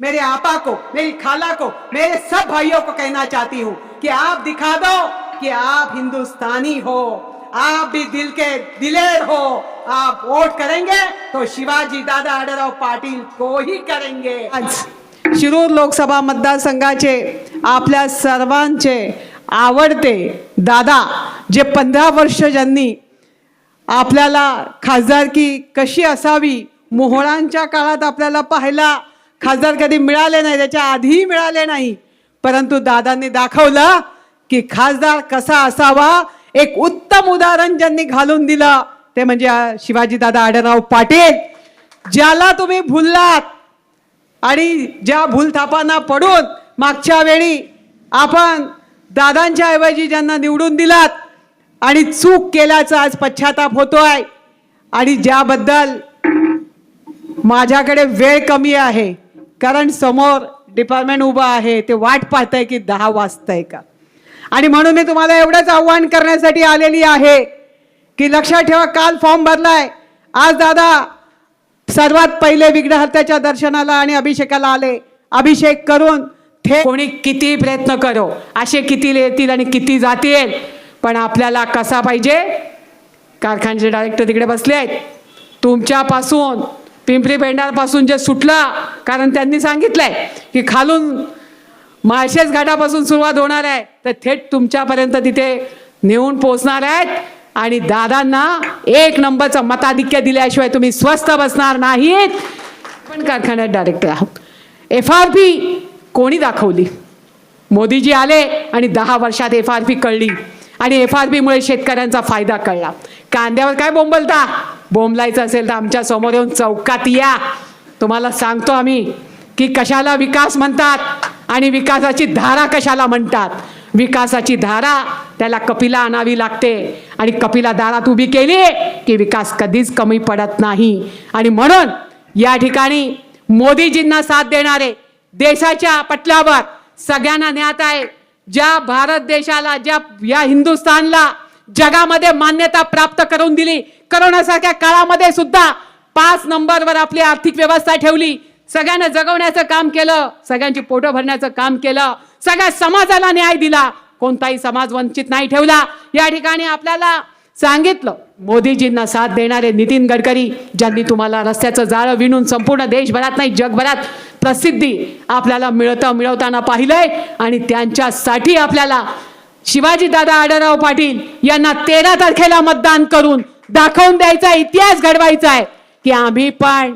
मेरे आपा को मेरी खाला को मेरे सब भाइयों को कहना चाहती हूँ कि आप दिखा दो कि आप हिंदुस्तानी हो आप भी दिल के दिलेर हो। आप वोट करेंगे तो शिवाजी दादा आडराव पाटील को ही करेंगे। आज शिरूर लोकसभा मतदारसंघाचे आपल्या सर्वांचे आवडते दादा जे पंधरा वर्ष ज्यांनी आपल्याला खासदारकी कशी असावी मोहळांच्या काळात आपल्याला पाहायला खासदार कधी मिळाले नाही त्याच्या आधीही मिळाले नाही. परंतु दादांनी दाखवलं की खासदार कसा असावा एक उत्तम उदाहरण ज्यांनी घालून दिलं ते म्हणजे शिवाजी दादा आढळराव पाटील ज्याला तुम्ही भुललात आणि ज्या भूलथापांना पडून मागच्या वेळी आपण दादांच्या ऐवजी ज्यांना निवडून दिलात आणि चूक केल्याचा आज पश्चाताप होतोय. आणि ज्याबद्दल माझ्याकडे वेळ कमी आहे कारण समोर डिपार्टमेंट उभं आहे ते वाट पाहतंय की दहा वाजताय का? आणि म्हणून मी तुम्हाला एवढंच आव्हान करण्यासाठी आलेली आहे की लक्षात ठेवा काल फॉर्म भरलाय. आज दादा सर्वात पहिले विघ्नहर्त्याच्या दर्शनाला आणि अभिषेकाला आले. अभिषेक करून थे कोणी किती प्रयत्न करो असे किती येतील आणि किती जातील पण आपल्याला कसा पाहिजे? कारखान्याचे डायरेक्टर तिकडे बसले आहेत. तुमच्यापासून पिंपरी पेंडारपासून जे सुटला कारण त्यांनी सांगितलंय की खालून माळशेज घाटापासून सुरुवात होणार आहे. तर थेट तुमच्यापर्यंत तिथे नेऊन पोहोचणार आहेत. आणि दादांना एक नंबरचं मताधिक्य दिल्याशिवाय तुम्ही स्वस्त बसणार नाहीत. पण कारखान्यात डायरेक्टर आहोत. एफ आर पी कोणी दाखवली? मोदीजी आले आणि दहा वर्षात एफ आर पी कळली. आणि एफ आर पीमुळे शेतकऱ्यांचा फायदा कळला. कांद्यावर काय बोंबलता? बोंबलायचं असेल तर आमच्यासमोर येऊन चौकात या. तुम्हाला सांगतो आम्ही की कशाला विकास म्हणतात आणि विकासाची धारा कशाला म्हणतात? विकासाची धारा त्याला कपिला आणावी लागते. आणि कपिला दारात उभी केली की विकास कधीच कमी पडत नाही. आणि म्हणून या ठिकाणी मोदीजींना साथ देणारे देशाच्या पटलावर सगळ्यांना ज्ञात आहे ज्या भारत देशाला ज्या या हिंदुस्थानला जगामध्ये मान्यता प्राप्त करून दिली करोनासारख्या काळामध्ये सुद्धा पाच नंबरवर आपली आर्थिक व्यवस्था ठेवली. सगळ्यांना जगवण्याचं काम केलं. सगळ्यांची पोटं भरण्याचं काम केलं. सगळ्या समाजाला न्याय दिला. कोणताही समाज वंचित नाही ठेवला. या ठिकाणी आपल्याला सांगितलं मोदीजींना साथ देणारे नितीन गडकरी ज्यांनी तुम्हाला रस्त्याचं जाळं विणून संपूर्ण देशभरात नाही जगभरात प्रसिद्धी आपल्याला मिळतं मिळवताना पाहिलंय. आणि त्यांच्यासाठी आपल्याला शिवाजीदादा आढळराव पाटील यांना तेरा तारखेला मतदान करून दाखवून द्यायचा इतिहास घडवायचा आहे. की आम्ही पण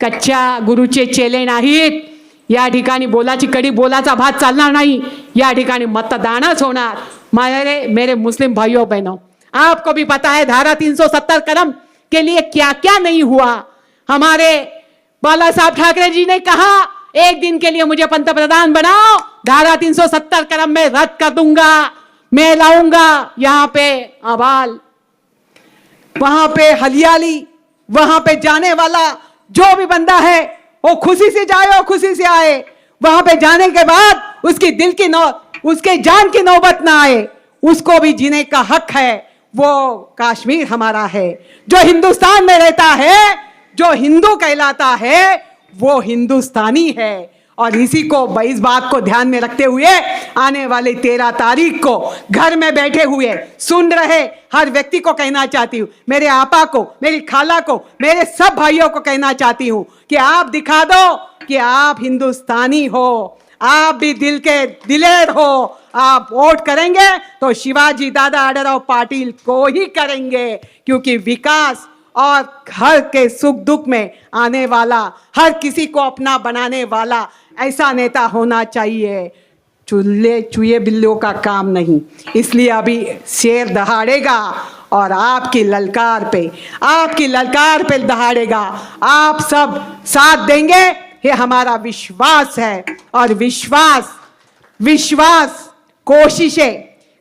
कच्च्या गुरुचे चेले नाहीत. या ठिकाणी बोलाची कडी बोलाचा भात चालणार नाही. या ठिकाणी मतदानच होणार. मेरे मेरे मुस्लिम भाइयों बहनों आपको भी पता है धारा 370 कलम के लिए क्या क्या नहीं हुआ? हमारे बाला साहब ठाकरे जी ने कहा एक दिन के लिए मुझे पंतप्रधान बनाओ धारा 370 कलम में रद्द कर दूंगा मैं लाऊंगा। यहाँ पे आबाल वहां पे हरियाली वहाँ पे जाने वाला जो भी बंदा है, वो खुशी से जाए और खुशी से आए। वहाँ पे जाने के बाद उसकी दिल की नौ, उसके जान की नौबत ना आए। उसको भी जीने का हक है। वो कश्मीर हमारा है। जो हिंदुस्तान में रहता है, जो हिंदू कहलाता है, वो हिंदुस्तानी है। और इसी को, इस बात को ध्यान में रखते हुए आने वाले तेरह तारीख को घर में बैठे हुए सुन रहे हर व्यक्ति को कहना चाहती हूँ। मेरे आपा को, मेरी खाला को, मेरे सब भाइयों को कहना चाहती हूँ कि आप दिखा दो कि आप हिंदुस्तानी हो, आप भी दिल के दिलेर हो। आप वोट करेंगे तो शिवाजी दादा आडराव पाटिल को ही करेंगे, क्योंकि विकास और हर के सुख दुख में आने वाला, हर किसी को अपना बनाने वाला, ऐसा नेता होना चाहिए। चूल्हे, चूहे बिल्लियों का काम नहीं। इसलिए अभी शेर दहाड़ेगा और आपकी ललकार पे, आपकी ललकार पे दहाड़ेगा। आप सब साथ देंगे, ये हमारा विश्वास है। और विश्वास विश्वास, कोशिशें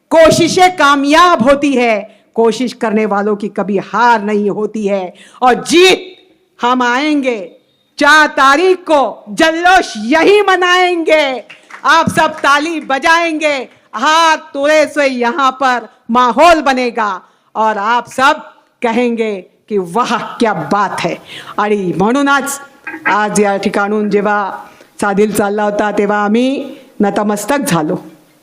कोशिशें कामयाब होती है। कोशिश करने वालों की कभी हार नहीं होती है। और जीत हम आएँगे। चार तारीख को जल्लोश यही मनाएँगे। आप सब ताली बजाएँगे। हाथ तोड़े से यहाँ पर माहौल बनेगा। और आप सब कहेंगे की वाह, क्या बात है। आणि म्हणूनच आज या ठिकाणून जेव्हा साधील चालला होता, तेव्हा आम्ही नतमस्तक झालो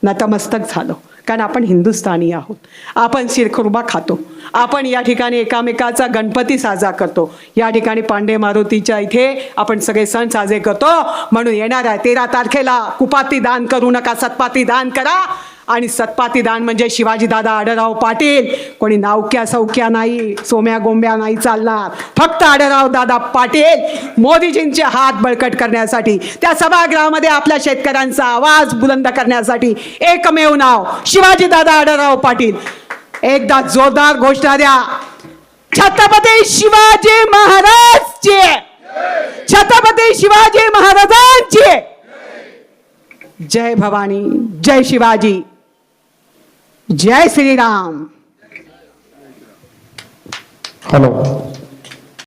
नतमस्तक झालो। कारण आपण हिंदुस्थानी आहोत. आपण शिरखुर्बा खातो. आपण या ठिकाणी एकामेकाचा गणपती साजरा करतो. या ठिकाणी पांडे मारुतीच्या इथे आपण सगळे सण साजरे करतो. म्हणून येणार आहे तेरा तारखेला. कुपाती दान करू नका सतपाती दान करा. आणि सत्पाती दान म्हणजे शिवाजीदादा आडराव पाटील. कोणी नावक्या सौक्या नाही सोम्या गोंब्या नाही चालणार. फक्त आडराव दादा पाटील मोदीजींचे हात बळकट करण्यासाठी त्या सभागृहामध्ये आपल्या शेतकऱ्यांचा आवाज बुलंद करण्यासाठी एकमेव नाव शिवाजीदादा आडराव पाटील. एकदा जोरदार घोषणा द्या. छत्रपती शिवाजी महाराजचे. छत्रपती शिवाजी महाराजांचे. जय भवानी जय शिवाजी. जय श्रीराम. हॅलो.